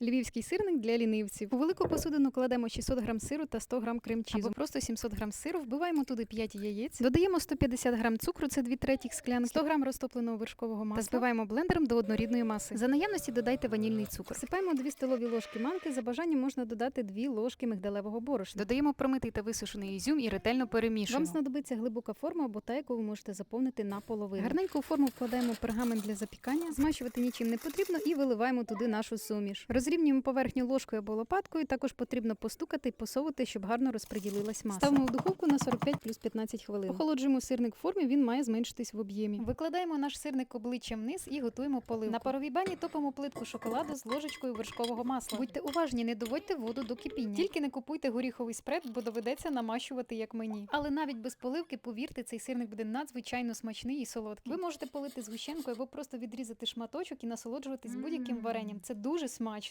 Львівський сирник для лінивців. У велику посудину кладемо 600 грам сиру та 100 грам крем-чізу. Або просто 700 грам сиру, вбиваємо туди 5 яєць, додаємо 150 грам цукру, це 2 третіх склянки, 100 грам розтопленого вершкового масла та збиваємо блендером до однорідної маси. За наявності додайте ванільний цукор. Всипаємо 2 столові ложки манки, за бажанням можна додати 2 ложки мигдалевого борошна. Додаємо промитий та висушений ізюм і ретельно перемішуємо. Вам знадобиться глибока форма або та, яку ви можете заповнити наполовину. Гарненько у форму вкладаємо пергамент для запікання, змащувати нічим не потрібно і виливаємо туди нашу суміш. Розрівнюємо поверхню ложкою або лопаткою. Також потрібно постукати і посовувати, щоб гарно розподілилась маса. Ставимо в духовку на 45 плюс 15 хвилин. Охолоджуємо сирник в формі, він має зменшитись в об'ємі. Викладаємо наш сирник обличчям вниз і готуємо поливку. На паровій бані топимо плитку шоколаду з ложечкою вершкового масла. Будьте уважні, не доводьте воду до кипіння. Тільки не купуйте горіховий спред, бо доведеться намащувати як мені. Але навіть без поливки, повірте, цей сирник буде надзвичайно смачний і солодкий. Ви можете полити згущенкою або просто відрізати шматочок і насолоджуватись будь-яким варенням. Це дуже смачно.